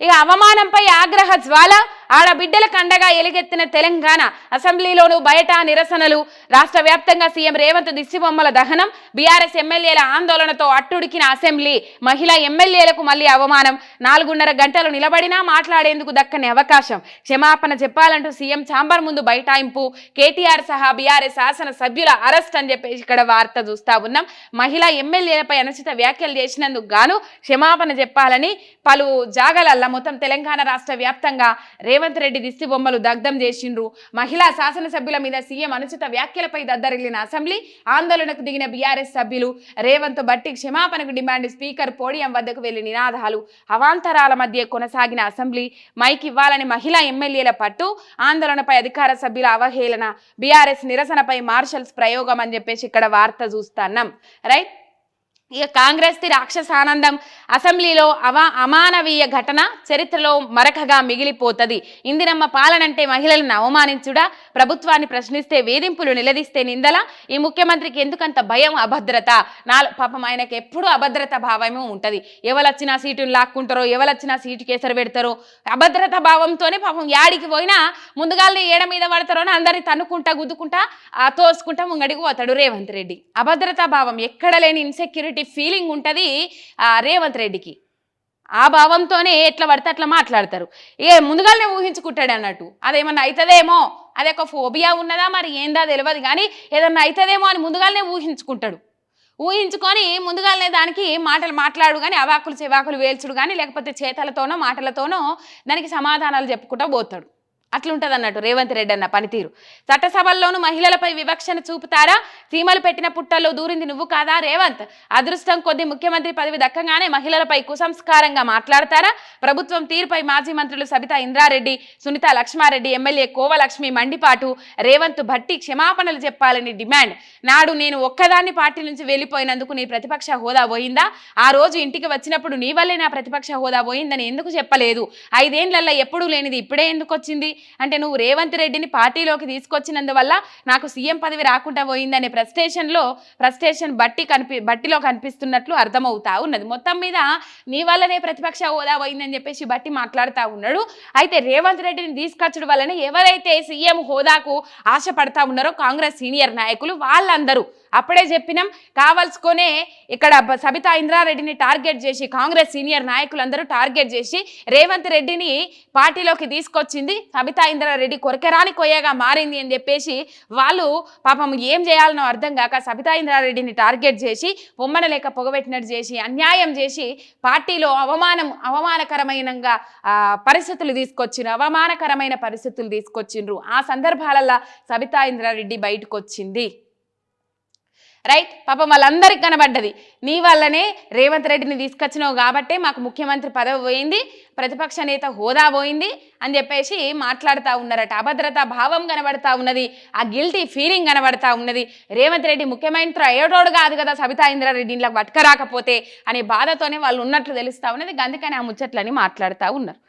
ఇక అవమానంపై ఆగ్రహ జ్వాల ఆడబిడ్డలకు అండగా ఎలుగెత్తిన తెలంగాణ అసెంబ్లీలోనూ బయట నిరసనలు. రాష్ట్ర వ్యాప్తంగా సీఎం రేవంత్ దిష్టిబొమ్మల దహనం బీఆర్ఎస్ ఎమ్మెల్యేల ఆందోళనతో అట్టుడికిన అసెంబ్లీ మహిళా ఎమ్మెల్యేలకు మళ్ళీ అవమానం. నాలుగున్నర గంటలు నిలబడినా మాట్లాడేందుకు దక్కని అవకాశం. క్షమాపణ చెప్పాలంటూ సీఎం చాంబర్ ముందు బైఠాయింపు. కేటీఆర్ సహా బీఆర్ఎస్ శాసన సభ్యుల అరెస్ట్ అని చెప్పేసి ఇక్కడ వార్త చూస్తా ఉన్నాం. మహిళా ఎమ్మెల్యేలపై అనుచిత వ్యాఖ్యలు చేసినందుకు గాను క్షమాపణ చెప్పాలని పలు జాగలల్లా మొత్తం తెలంగాణ రాష్ట్ర వ్యాప్తంగా రేవంత్ రేవంత్ రెడ్డి దిష్టి బొమ్మలు దగ్ధం చేసిండ్రు. మహిళా శాసనసభ్యుల మీద సీఎం అనుచిత వ్యాఖ్యలపై దద్దరిల్లిన అసెంబ్లీ ఆందోళనకు దిగిన బీఆర్ఎస్ సభ్యులు. రేవంత్ బట్టి క్షమాపణకు డిమాండ్ స్పీకర్ పోడియం వద్దకు వెళ్ళి నినాదాలు. అవాంతరాల మధ్య కొనసాగిన అసెంబ్లీ మైక్ ఇవ్వాలని మహిళా ఎమ్మెల్యేల పట్టు ఆందోళనపై అధికార సభ్యుల అవహేళన బీఆర్ఎస్ నిరసనపై మార్షల్స్ ప్రయోగం అని చెప్పేసి ఇక్కడ వార్త చూస్తున్నాం. రైట్? ఇక కాంగ్రెస్ ది రాక్షసానందం అసెంబ్లీలో అవ అమానవీయ ఘటన చరిత్రలో మరకగా మిగిలిపోతుంది. ఇందిరమ్మ పాలనంటే మహిళలను అవమానించుడా? ప్రభుత్వాన్ని ప్రశ్నిస్తే వేధింపులు నిలదీస్తే నిందల? ఈ ముఖ్యమంత్రికి ఎందుకంత భయం అభద్రత? నాలుగు పాపం ఆయనకి ఎప్పుడూ అభద్రత భావమే ఉంటుంది. ఎవరొచ్చినా సీటును లాక్కుంటారో ఎవరొచ్చినా సీటు కేసరి పెడతారో అభద్రత భావంతోనే పాపం యాడికి పోయినా ముందుగానే ఏడ మీద పడతారో అని అందరిని తన్నుకుంటా గుద్దుకుంటా ఆ, తోసుకుంటా ముంగడికి పోతాడు రేవంత్ రెడ్డి. అభద్రతా భావం ఎక్కడ లేని ఇన్సెక్యూరిటీ ఫీలింగ్ ఉంటుంది రేవంత్ రెడ్డికి. ఆ భావంతోనే ఎట్లా పడితే అట్లా మాట్లాడతారు. ఏ ముందుగానే ఊహించుకుంటాడు అన్నట్టు. అదేమన్నా అవుతుందేమో అదే ఒక ఫోబియా ఉన్నదా మరి ఏందా తెలియదు కానీ ఏదన్నా అవుతుందేమో అని ముందుగానే ఊహించుకుంటాడు. ఊహించుకొని ముందుగానే దానికి మాటలు మాట్లాడు కానీ అవాకులు చెవాకులు వేల్చుడు కానీ లేకపోతే చేతలతోనో మాటలతోనో దానికి సమాధానాలు చెప్పుకుంటూ పోతాడు. అట్లుంటది అన్నట్టు రేవంత్ రెడ్డి అన్న పనితీరు. చట్టసభల్లోనూ మహిళలపై వివక్షను చూపుతారా? సీమలు పెట్టిన పుట్టల్లో దూరింది నువ్వు కాదా రేవంత్? అదృష్టం కొద్ది ముఖ్యమంత్రి పదవి దక్కగానే మహిళలపై కుసంస్కారంగా మాట్లాడతారా? ప్రభుత్వం తీరుపై మాజీ మంత్రులు సబితా ఇంద్రారెడ్డి సునీత లక్ష్మారెడ్డి ఎమ్మెల్యే కోవలక్ష్మి మండిపాటు రేవంత్ భట్టి క్షమాపణలు చెప్పాలని డిమాండ్. నాడు నేను ఒక్కదాన్ని పార్టీ నుంచి వెళ్ళిపోయినందుకు నీ ప్రతిపక్ష హోదా పోయిందా? ఆ రోజు ఇంటికి వచ్చినప్పుడు నీ వల్లే నా ప్రతిపక్ష హోదా పోయిందని ఎందుకు చెప్పలేదు? ఐదేండ్లల్లో ఎప్పుడూ లేనిది ఇప్పుడే ఎందుకు వచ్చింది అంటే నువ్వు రేవంత్ రెడ్డిని పార్టీలోకి తీసుకొచ్చినందువల్ల నాకు సీఎం పదవి రాకుండా పోయిందనే ప్రస్టేషన్లో ప్రస్టేషన్ బట్టి కనిపి బట్టిలో కనిపిస్తున్నట్లు అర్థమవుతా ఉన్నది. మొత్తం మీద నీ వల్లనే ప్రతిపక్ష హోదా పోయిందని చెప్పేసి బట్టి మాట్లాడుతూ ఉన్నాడు. అయితే రేవంత్ రెడ్డిని తీసుకొచ్చడం వల్లనే ఎవరైతే సీఎం హోదాకు ఆశపడతా ఉన్నారో కాంగ్రెస్ సీనియర్ నాయకులు వాళ్ళందరూ అప్పుడే చెప్పినాం కావాల్సుకొనే ఇక్కడ సబితా ఇంద్రారెడ్డిని టార్గెట్ చేసి కాంగ్రెస్ సీనియర్ నాయకులందరూ టార్గెట్ చేసి రేవంత్ రెడ్డిని పార్టీలోకి తీసుకొచ్చింది సబితా ఇంద్రారెడ్డి కొరకెరాని కొయ్యగా మారింది అని చెప్పేసి వాళ్ళు పాపం ఏం చేయాలనో అర్థం కాక సబితా ఇంద్రారెడ్డిని టార్గెట్ చేసి బొమ్మన లేక పొగబెట్టినట్టు చేసి అన్యాయం చేసి పార్టీలో అవమానం అవమానకరమైనగా పరిస్థితులు తీసుకొచ్చిన అవమానకరమైన పరిస్థితులు తీసుకొచ్చిండ్రు. ఆ సందర్భాలల్లో సబితా ఇంద్రారెడ్డి బయటకు వచ్చింది రైట్ పాపం వాళ్ళందరికి కనబడ్డది. నీ వల్లనే రేవంత్ రెడ్డిని తీసుకొచ్చినావు కాబట్టే మాకు ముఖ్యమంత్రి పదవి పోయింది ప్రతిపక్ష నేత హోదా పోయింది అని చెప్పేసి మాట్లాడుతూ ఉన్నారట. అభద్రతా భావం కనబడతా ఉన్నది ఆ గిల్టీ ఫీలింగ్ కనబడతా ఉన్నది. రేవంత్ రెడ్డి ముఖ్యమంత్రి అయ్యేటోడు కాదు కదా సబితా ఇంద్రారెడ్డి ఇంట్లో పట్టుకరాకపోతే అనే బాధతోనే వాళ్ళు ఉన్నట్లు తెలుస్తూ ఉన్నది. అందుకని ఆ ముచ్చట్లని మాట్లాడుతూ ఉన్నారు.